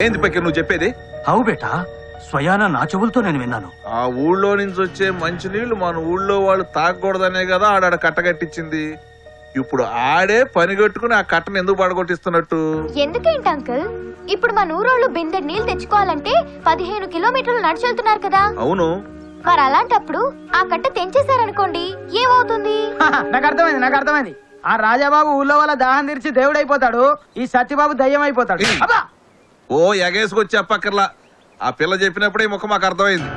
ఏంది పక్కన నువ్వు చెప్పేది? అవు బేటా స్వయాన నా చెవులతో నేను విన్నాను. ఆ ఊళ్ళో నుంచి వచ్చే మంచినీళ్ళు మన ఊళ్ళో వాళ్ళు తాగకూడదనే కదా ఆడాడ కట్టగట్టించింది ఇప్పుడు ఆడే పని కట్టుకుని ఆ కట్టను ఎందుకు పడగొట్టిస్తున్నట్టు? ఎందుకేంటి అంకుల్? ఇప్పుడు మన ఊరోళ్ళు బిందె నీళ్ళు తెచ్చుకోవాలంటే పదిహేను కిలోమీటర్లు నడిచెళ్తున్నారు కదా. అవును. మరి అలాంటప్పుడు ఆ కట్ట తెంచేశారనుకోండి ఏమవుతుంది? నాకు అర్థమైంది నాకు అర్థమైంది. ఆ రాజాబాబు ఊళ్ళో వాళ్ళ దాహం తీర్చి దేవుడు అయిపోతాడు ఈ సత్యబాబు దయ్యం అయిపోతాడు అబ్బా! ఓ ఎగేసుకొచ్చి చెప్పక్కర్లా ఆ పిల్ల చెప్పినప్పుడే ఈ ముఖం మాకు అర్థమైంది.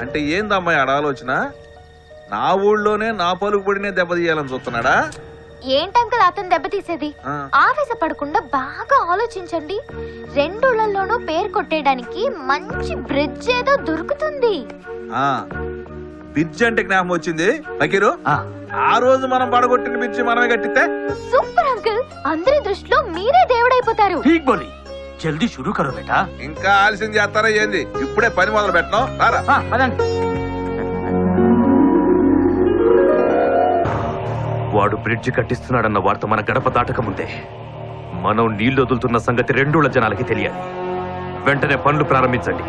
అంటే ఏందమ్మాయి ఆలోచన నా ఊళ్ళోనే నా పలుకుబడినే దెబ్బతీయాలని చూస్తున్నాడా? ఏంటి అంకుల్ అతను దెబ్బతీసేది. ఆవేశపడకుండా బాగా ఆలోచించండి. రెండుళ్ళలోనూ పేరు కొట్టేయడానికి మంచి బ్రిడ్జ్ ఏదో దొరుకుతుంది. ఆ. బిర్జి అంటే జ్ఞాపకం వచ్చింది. ఫకీరు ఆ, ఆ రోజు మనం పడగొట్టిన బిర్జి మనమే కట్టితే? Super uncle. అందరి దృష్టిలో మీరే దేవుడైపోతారు. ఠీక్ బోలి జల్దీ షురూ కరో బేటా. ఇంకా ఆలస్యం చేస్తారా ఏంది? ఇప్పుడే పని మొదలు పెట్టడం. రారా. ఆ, పదండి. వాడు బ్రిడ్జి కట్టిస్తున్నాడన్న వార్త మన గడప దాటక ముందే మనం నీళ్ళు వదులుతున్న సంగతి రెండూళ్ళ జనాలకి తెలియాలి. వెంటనే పనులు ప్రారంభించండి.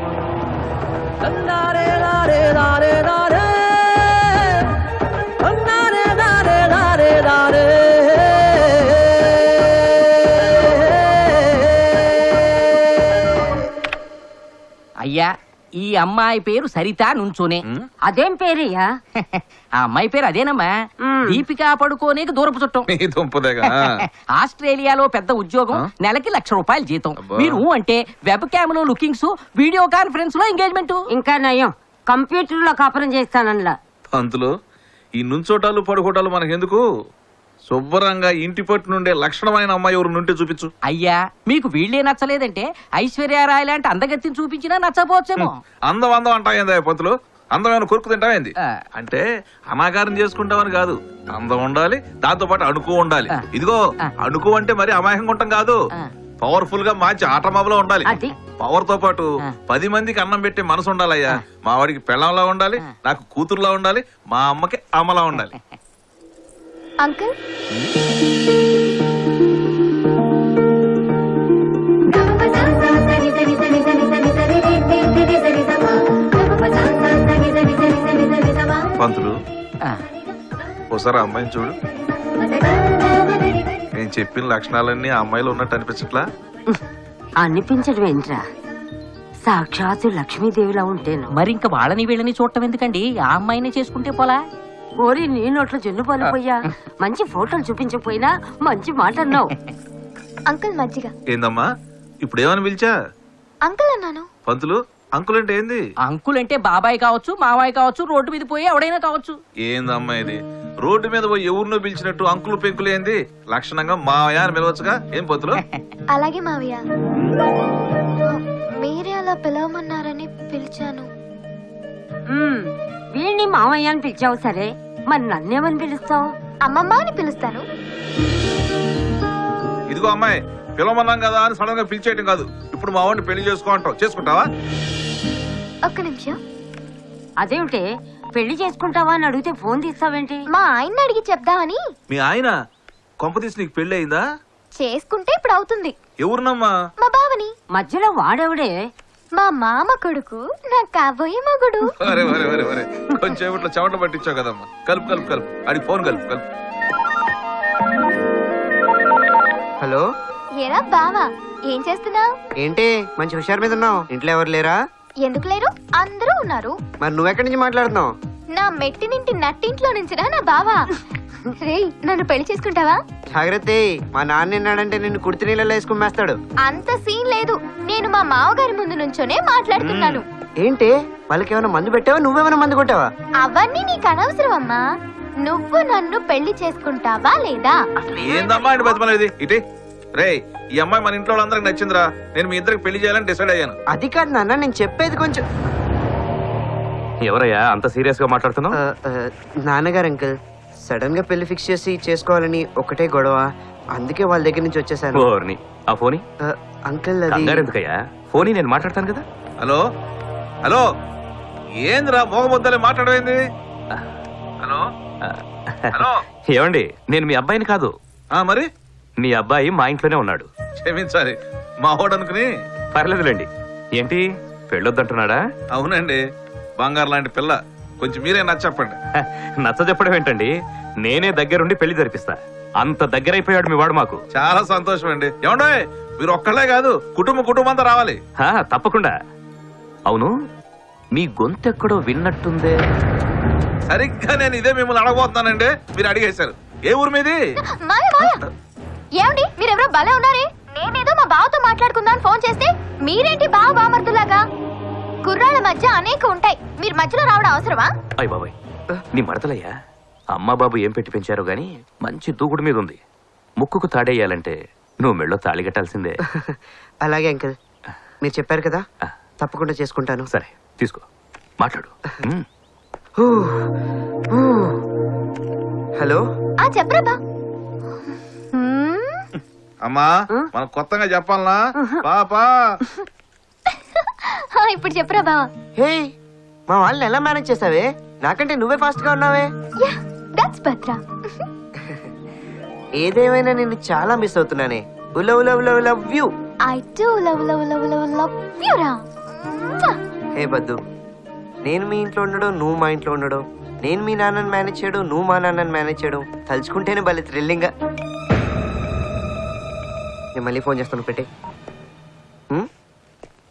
అయ్యా ఈ అమ్మాయి పేరు సరిత నుంచోనే. అదేం పేరయ్యా? ఆ అమ్మాయి పేరు అదేనమ్మా. దీపికా పడుకోనేకి దూరపు చుట్టం. ఆస్ట్రేలియాలో పెద్ద ఉద్యోగం నెలకి లక్ష రూపాయలు జీతం. మీరు అంటే వెబ్ క్యామ్లో లుకింగ్స్ వీడియో కాన్ఫరెన్స్లో ఎంగేజ్మెంట్. ఇంకా నయం. కంప్యూటర్లో కాపురం చేస్తానన్లా. పంతులు ఈ నుంచోటాలు పడుకోటాలు మనకెందుకు? శుభ్రంగా ఇంటి పట్టు నుండే లక్షణమైన అమ్మాయి ఎవరు నుండి చూపించు. అయ్యా మీకు వీళ్ళే నచ్చలేదంటే ఐశ్వర్యరాయ్ లాంటి అందగత్తిని చూపించినా నచ్చపోవచ్చేమో అందం అందం అంటాయిందా పంతులు? అందమైన కొరుకు తింటావేంది? ఆ. అంటే అనాకారం చేసుకుంటామని కాదు. అందం ఉండాలి దాంతో పాటు అణుకు ఉండాలి. ఇదిగో. అణుకు అంటే మరి అమాయకంగా ఉంటాం కాదు. పవర్ఫుల్గా మంచి ఆటమాబలో ఉండాలి. పవర్తో పాటు. పది మందికి అన్నం పెట్టే మనసు ఉండాలయ్యా. మా వాడికి పెళ్ళంలా ఉండాలి నాకు కూతురులా ఉండాలి మా అమ్మకి అమ్మలా ఉండాలి. అంకుల్? పంతులు ఒకసారి అమ్మాయిని చూడు. నేను చెప్పిన లక్షణాలన్నీ ఆ అమ్మాయిలో ఉన్నట్టు అనిపించట్లా? అనిపించడం ఏంట్రా? సాక్షాత్తు లక్ష్మీదేవిలా ఉంటేను. మరి ఇంకా వాళ్ళని వీళ్ళని చూడటం ఎందుకండి? ఆ అమ్మాయిని చేసుకుంటే పోలా? ఓరి నీ నోట్లో జున్ను పలిపోయా? మంచి ఫోటోలు చూపించకపోయినా మంచి మాట అన్నావు అంకుల్ మజ్జిగ. ఏందమ్మా? ఇప్పుడు ఏమని పిలిచా? అంకుల్ అన్నాను. పంతులు అంకుల్ అంటే ఏంది? అంకుల్ అంటే బాబాయ్ కావచ్చు మావాయ్ కావచ్చు రోడ్డు మీద పోయి ఎవడైనా కావచ్చు. ఏందమ్మా ఇది? రోడ్డు మీద పోయి ఎవరినో పిలిచినట్టు అంకులు పెంకులు ఏంది? లక్షణంగా మావయ్య అని పిలవచ్చుగా? ఏం పంతులు? అలాగే మావయ్య. మీరే అలా పిలవమన్నారని పిలిచాను. వీణ్ణి మామయ్య అని పిలిచావు సరే. మరి నన్నేమని పిలుస్తావు? అమ్మమ్మ అని పిలుస్తాను ఇదిగో అమ్మాయి పిలవమన్నాం కదా అని సడన్గా పిలిచేయటం కాదు. ఇప్పుడు మా వాడిని పెళ్ళి చేసుకో అంటావు. చేసుకుంటావా? ఒక్క నిమిషం. అదేమిటే? పెళ్ళి చేసుకుంటావా అని అడిగితే ఫోన్ తీస్తావేంటి? మా ఆయన్ని అడిగి చెప్దామని. మీ ఆయన? కొంపతీసి నీకు పెళ్ళి అయిందా చేసుకుంటే ఇప్పుడు అవుతుంది. ఎవరినమ్మా? మా బావని. మధ్యలో వాడెవడే? మా మామ కొడుకు నా కాబోయే మగుడు. కొంచెం ఇట్లా చెమట పట్టించావు కదమ్మా. కలుపు కలుపు కలుపు. అడిగి ఫోన్ కలుపు కలుపు. హలో? ఏరా బావా ఏం చేస్తున్నావు? ఏంటి మంచి హుషారు మీద ఉన్నావు. ఇంట్లో ఎవరు లేరా? ఎందుకు లేరు? అందరూ ఉన్నారు. మరి నువ్వెక్కడి నుంచి మాట్లాడుతున్నావు? నా మెట్టినింటి నట్టింట్లో నుంచిరా నా బావా. రేయ్ నన్ను పెళ్ళి చేసుకుంటావా? జాగ్రత్త మా నాన్న విన్నాడంటే నిన్ను కుర్తి నీళ్ళలో వేసుకుని మేస్తాడు. అంత సీన్ లేదు. నేను మా మామగారి ముందు నుంచోనే మాట్లాడుతున్నాను. ఏంటి? వాళ్ళకి ఏమైనా మందు పెట్టావా? నువ్వేమైనా మందు కొట్టావా? అవన్నీ నీకు అనవసరం అమ్మా నువ్వు నన్ను పెళ్ళి చేసుకుంటావా లేదా? ఏందమ్మా అండి బతిమలేదు ఇటీ. రే ఈ అమ్మాయి మన ఇంట్లో వాళ్ళందరికి నచ్చిందిరా. నేను మీ ఇద్దరికి పెళ్ళి చేయాలని డిసైడ్ అయ్యాను. అది కాదు నాన్న నేను చెప్పేది కొంచెం ఎవరయ్యా? అంత సీరియస్గా మాట్లాడుతున్నావు నాన్నగారు అంకుల్. సడన్గా పెళ్ళి ఫిక్స్ చేసి చేసుకోవాలని ఒకటే గొడవ. అందుకే వాళ్ళ దగ్గర నుంచి వచ్చేసాను. ఓర్ని ఆ ఫోని? అది ఎందుకయ్యా? నేను మాట్లాడతాను కదా? హలో? హలో? ఏందిరా మోగబొద్దలే మాట్లాడమైంది? హలో? హలో? ఏమండి నేను మీ అబ్బాయిని కాదు. ఆ మరి? మీ అబ్బాయి మా ఇంట్లోనే ఉన్నాడు. క్షమించాలి. మా వాడు అనుకుని? పర్లేదులేండి. ఏంటి పెళ్ళొద్దంటున్నాడా? అవునండి. బంగారు లాంటి పిల్ల. కొంచెం మీరే నచ్చ చెప్పండి. హ, నచ్చ చెప్పడం ఏంటండి? నేనే దగ్గరుండి పెళ్ళి జరిపిస్తా. అంత దగ్గరైపోయాడు మీ వాడు మాకు. చాలా సంతోషం అండి. ఏమండో మీరు ఒక్కళ్ళే కాదు కుటుంబ కుటుంబం అంతా రావాలి. హా, తప్పకుండా. అవును మీ గొంతెక్కడో విన్నట్టుందే. సరిగ్గా నేను ఇదే మిమ్మల్ని అడగబోతున్నానండి. మీరు అడిగేశారు. ఏ ఊరు మీది? మాయ మాయ. ఏమండి మీరెవరో భలే ఉన్నారే. నేనేదో మా బావతో మాట్లాడుకుందాం ఫోన్ చేస్తే మీరేంటి బావ బామర్దులాగా? కుర్రాళ్ళ మధ్య అనేక ఉంటాయి. మీరు మధ్యలో రావడం అవసరమా? అయ్య బాబాయ్. నీ మడతలయ్యా? అమ్మా బాబు ఏం పెట్టి పెంచారో గాని మంచి దూకుడు మీద ఉంది. ముక్కుకు తాడేయాలంటే నువ్వు మెళ్ళో తాళి కట్టాల్సిందే. అలాగే అంకుల్. మీరు చెప్పారు కదా. తప్పకుండా చేసుకుంటాను. సరే తీసుకో. మాట్లాడు. హలో? ఆ చెప్పరా బా. హ్మ్? అమ్మా మనం కొత్తగా చెప్పాలనా? పాపా ఇప్పుడు చెప్పరా బావా. హే మా వాళ్ళని ఎలా మేనేజ్ చేసావే? నాకంటే నువ్వే ఫాస్ట్గా ఉన్నావే. Yeah that's Bhadra. ఏదేమైనా నేను చాలా మిస్ అవుతున్నానే. ఉల ఉల ఉల love you I too love love love love love you రా. హే బద్దు. నేను మీ ఇంట్లో ఉండడం నువ్వు మా ఇంట్లో ఉండడం. నేను మీ నాన్నని మేనేజ్ చేయడం నువ్వు మా నాన్నని మేనేజ్ చేయడం. తలుచుకుంటేనే భలే థ్రిల్లింగ్ నేను మళ్ళీ ఫోన్ చేస్తాను పెట్టే.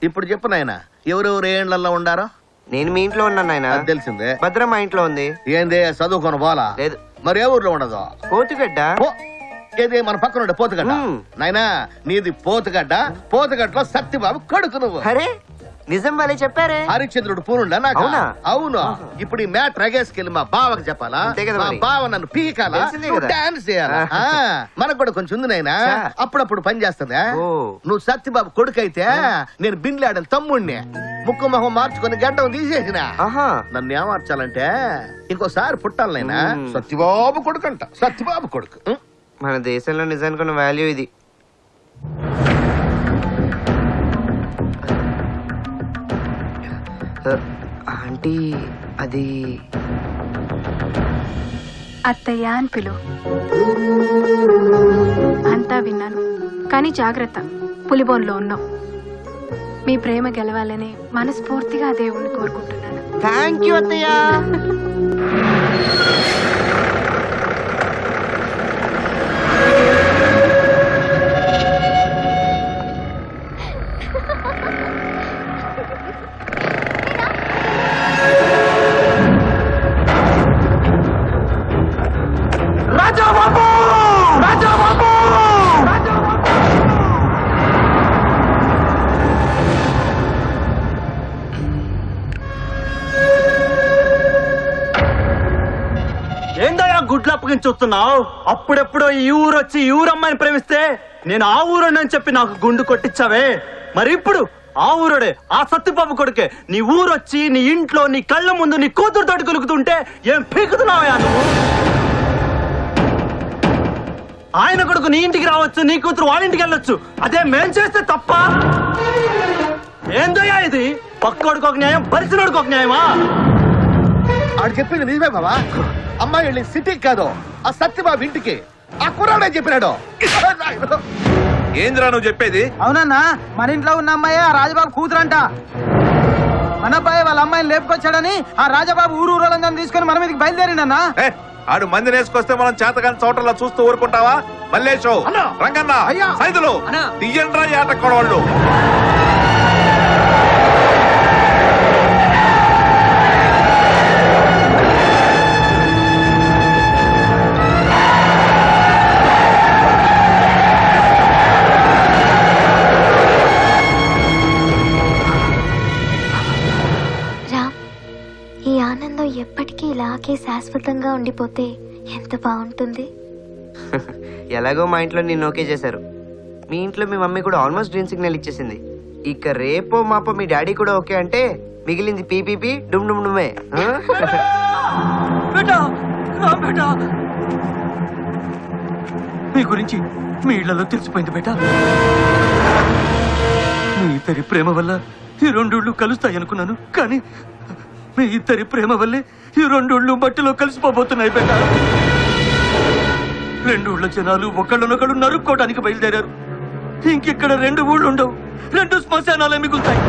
ఇప్పుడు చెప్పు నాయన ఎవరెవరు ఏ ఇండ్లలో ఉండారో? నేను మీ ఇంట్లో ఉన్నాను నాయన. అది తెలిసిందే. భద్ర మా ఇంట్లో ఉంది. ఏంది చదువుకొని పోలా లేదు. మరి ఏ ఊర్లో ఉండదు? కోతిగడ్డ పో. ఏది మన పక్కన ఉండే పోతుగడ్డ. మ్మ్. నాయనా నీది పోతుగడ్డ. పోతుగడ్డలో సత్యబాబు కొడుకు నువ్వు. అరే నిజం భలే చెప్పారే? హరిశ్చంద్రుడు పూనుండా నాకు? అవునా? అవును. ఇప్పుడు ఈ మ్యాట్ రగేసుకెళ్ళి మా బావకి చెప్పాలా? అంతే కదా మా మరి. బావ నన్ను పీకాలా? తెలిసిందే నువ్వు కదా. డాన్స్ చేయాలా? ఆ, మనకు కూడా కొంచెం ఉంది నాయనా. చా. అప్పుడప్పుడు పని చేస్తుందా? ఓ. నువ్వు సత్యబాబు కొడుకైతే నేను బిన్లాడని తమ్ముణ్ణి. ముక్కు మొహం మార్చుకొని గడ్డం తీసేసిన. ఆహా. నన్ను ఏమార్చాలంటే ఇంకోసారి పుట్టాలి నాయనా. మ్మ్. సత్యబాబు కొడుకు అంట సత్యబాబు కొడుకు. ఉం? మన దేశంలో నిజానికి ఉన్న వాల్యూ ఇది. ఆంటీ అది అత్తయ్య అని పిలు. అంతా విన్నాను. కానీ జాగ్రత్త పులిబోన్లో ఉన్నాం. మీ ప్రేమ గెలవాలని మనస్ఫూర్తిగా ఆ దేవుణ్ణి కోరుకుంటున్నాను. థ్యాంక్ యూ అత్తయ్య. గుడ్లు చూస్తున్నావు? అప్పుడెప్పుడో ఈ ఊరు వచ్చి ఈ ఊరు అమ్మాయిని ప్రేమిస్తే నేను ఆ ఊరు అని చెప్పి నాకు గుండు కొట్టించావే. మరి ఇప్పుడు ఆ ఊరుడే ఆ సత్యబాబు కొడుకే. నీ ఊరొచ్చి నీ ఇంట్లో నీ కళ్ళ ముందు నీ కూతురు తోటి కొలుకుతుంటే ఏం పీకుతున్నావయ్యా నువ్వు? ఆయన కొడుకు నీ ఇంటికి రావచ్చు నీ కూతురు వాళ్ళ ఇంటికి వెళ్ళొచ్చు. అదే మేం చేస్తే తప్ప? ఏందయ్యా ఇది? పక్కోడికి ఒక న్యాయం పరిచినోడికి ఒక న్యాయమా? ఆడు చెప్పింది నిజమే బాబా అమ్మాయి వెళ్ళి సిటీకి కాదు ఆ సత్యబాబు ఇంటికి. ఆ కుర్రాడే చెప్పినాడు. ఏందిరా నువ్వు చెప్పేది? అవునన్నా మన ఇంట్లో ఉన్న అమ్మాయి ఆ రాజబాబు కూతురంట. మన అబ్బాయి వాళ్ళ అమ్మాయిని లేపుకొచ్చాడని ఆ రాజబాబు ఊరు ఊరోళ్ళందరినీ తీసుకొని మన మీదకి బయలుదేరిండన్నా. ఏ, ఆడు మంది నేసుకొస్తే మనం చేతగాని చోటల్లో చూస్తూ ఊరుకుంటావా? మల్లేశో అన్నా! రంగన్న అయ్యా! సైదులు అన్నా! తీయండ్రా ఆట శాశ్వతంగా ఉండిపోతే ఎంత బాగుంటుంది? ఎలాగో మా ఇంట్లో నేను ఓకే చేశారు. మీ ఇంట్లో మీ మమ్మీ కూడా ఆల్మోస్ట్ గ్రీన్ సిగ్నల్ ఇచ్చేసింది. ఇక రేపో మాపో మీ డాడీ కూడా ఓకే అంటే మిగిలింది పీపీపీ డుమ్ డుమ్ డుమే. మీ గురించి మీ ఇళ్ళలో తెలిసిపోయింది బేటా. మీ ఇద్దరి ప్రేమ వల్ల ఈ రెండోళ్ళు కలుస్తాయి అనుకున్నాను కానీ మీ ఇద్దరి ప్రేమ వల్లే ఈ రెండోళ్ళు మట్టిలో కలిసిపోబోతున్నాయి బేటా. ఊళ్ళ జనాలు ఒకళ్ళనొకళ్ళు నరుక్కోవడానికి బయలుదేరారు. ఇంకిక్కడ రెండు ఊళ్ళు ఉండవు రెండు శ్మశానాలే మిగులుతాయి.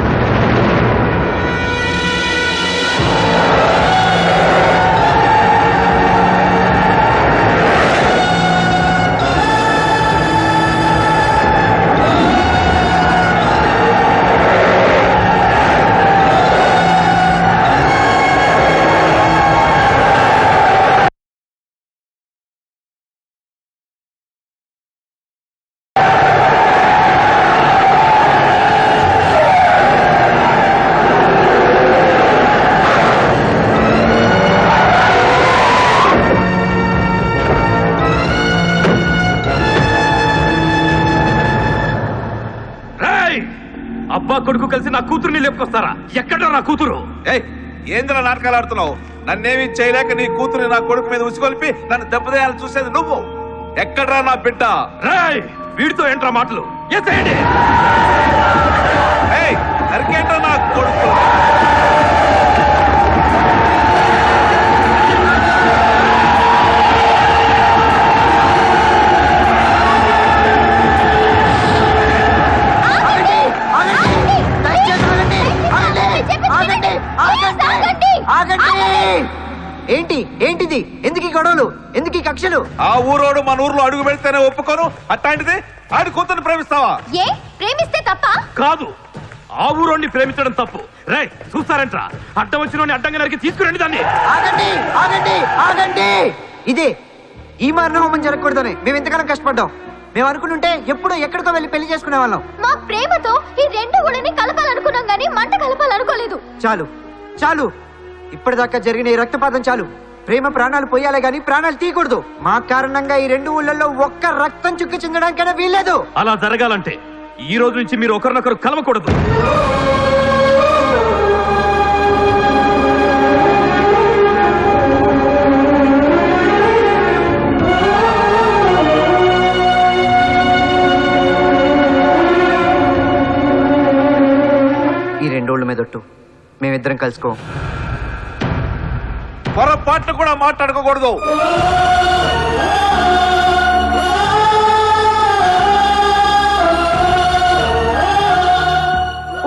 లేపుకొస్తారా ఎక్కడ నా కూతురు? ఏయ్ ఏంద్ర నాటకాలు ఆడుతున్నావు నన్నేమీ చేయలేక నీ కూతురు నా కొడుకు మీద ఉసుకొల్పి నన్ను దెబ్బతీయాలని చూసేది నువ్వు. ఎక్కడ్రా నా బిడ్డ? రాయ్ వీడితో ఏంట్రా మాటలు? ఎసేయండి ఏయ్ నరికేంట్రా నా కొడుకు? ఏంటి? ఏంటిది? ఎందుకు ఈ గొడవలు? ఎందుకు ఈ కక్షలు? ఆ ఊరోడు మన ఊర్లో అడుగు పెడితేనే ఒప్పుకోను. అట్లాంటిది ఆడి కూతుర్ని ప్రేమిస్తావా? ఏ? ప్రేమిస్తే తప్ప? కాదు. ఆ ఊరోని ప్రేమించడం తప్పు. రే చూస్తారంట్రా? అడ్డం వచ్చిన అడ్డంగా నరికి తీసుకురండి దాన్ని. ఆగండి ఆగండి ఆగండి. ఇదే ఈ మారణ హోమం జరగకూడదని. మేము ఎంతకాలం కష్టపడ్డాం? మేము అనుకుంటుంటే ఎప్పుడో ఎక్కడికో వెళ్ళి పెళ్ళి చేసుకునే వాళ్ళం మా ప్రేమతో ఈ రెండు ఊళ్ళని కలపాలనుకున్నాం గానీ మంట కలపాలనుకోలేదు. చాలు చాలు. ఇప్పటిదాకా జరిగిన ఈ రక్తపాతం చాలు. ప్రేమ ప్రాణాలు పోయాలే గాని ప్రాణాలు తీయకూడదు. మా కారణంగా ఈ రెండు ఊళ్ళల్లో ఒక్క రక్తం చుక్క చిందడానికైనా వీల్లేదు. అలా జరగాలంటే ఈ రోజు నుంచి మీరు ఒకరినొకరు కలవకూడదు. ఈ రెండోళ్ళ మీదొట్టు. మేమిద్దరం కలుసుకో. పొరపాట్లు కూడా మాట్లాడుకోకూడదు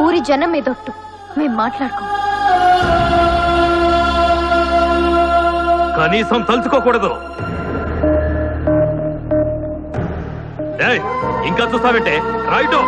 ఊరి జనం మీదొట్టు మేము మాట్లాడుకో. కనీసం తలుచుకోకూడదు. ఇంకా చూస్తావంటే? రైటో.